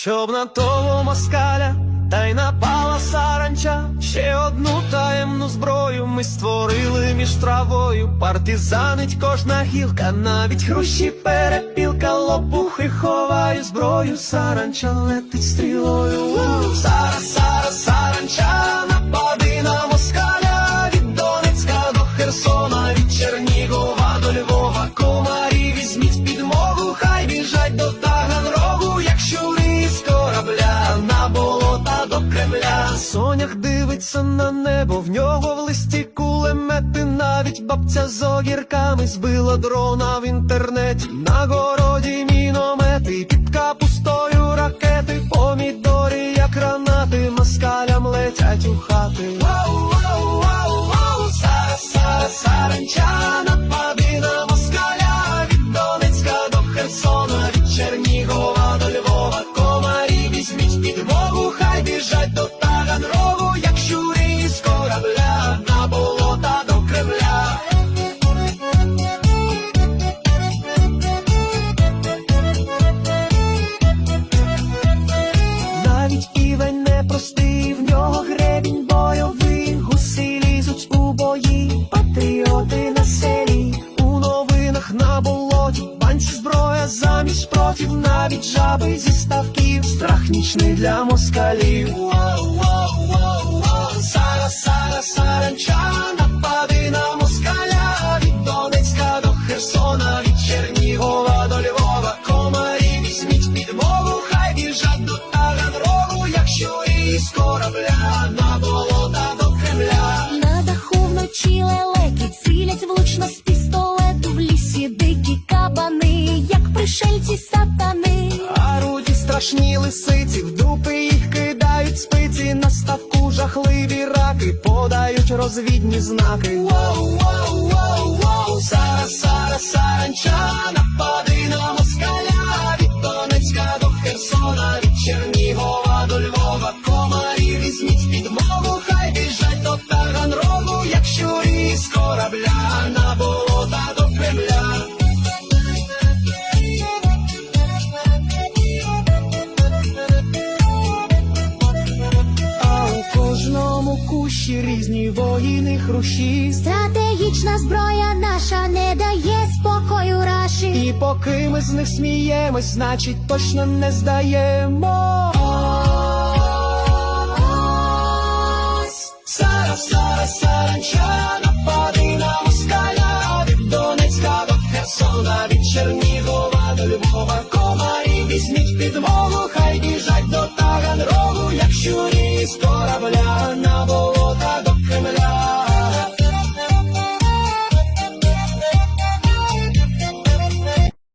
Щоб на того москаля та й напала саранча, ще одну таємну зброю ми створили між травою. Партизанить кожна гілка, навіть хрущі перепілка, лопухи ховає зброю, саранча летить стрілою. Сара, сара, саранча, напади на москаля. Від Донецька до Херсона, від Чернігова до Львова, комарі візьміть Сонях дивиться на небо, в нього в листі кулемети, навіть бабця з огірками збила дрона в інтернеті. На городі міномети, під капустою ракети, помідори, як гранати, маскалям летять у хати. Івень в нього гребінь бойовий, гуси лізуть у бої, патріоти на селі, у новинах на болоті, банці зброя замість против, навіть жаби зі ставків, страх нічний для москалів. Воу, Сара, сара, корабля на болота до Кремля. На даху вночі лелеки цілять влучно з пістолету в лісі дикі кабани, як пришельці сатани. А руді страшні лисиці, в дупи їх кидають спиці, на ставку жахливі раки, подають розвідні знаки. Воу, воу, воу, воу, сара, сара, саранча, напади кущі різні воїни хрущі. Стратегічна зброя наша не дає спокою раші. І поки ми з них сміємось, значить точно не здаємо. Сара, сара, саранча, напади на москаля, від Донецька до Херсона, від Чернігова до Львова, комарі візьміть підмогу, хай біжать до Таганрогу, як щурі з корабля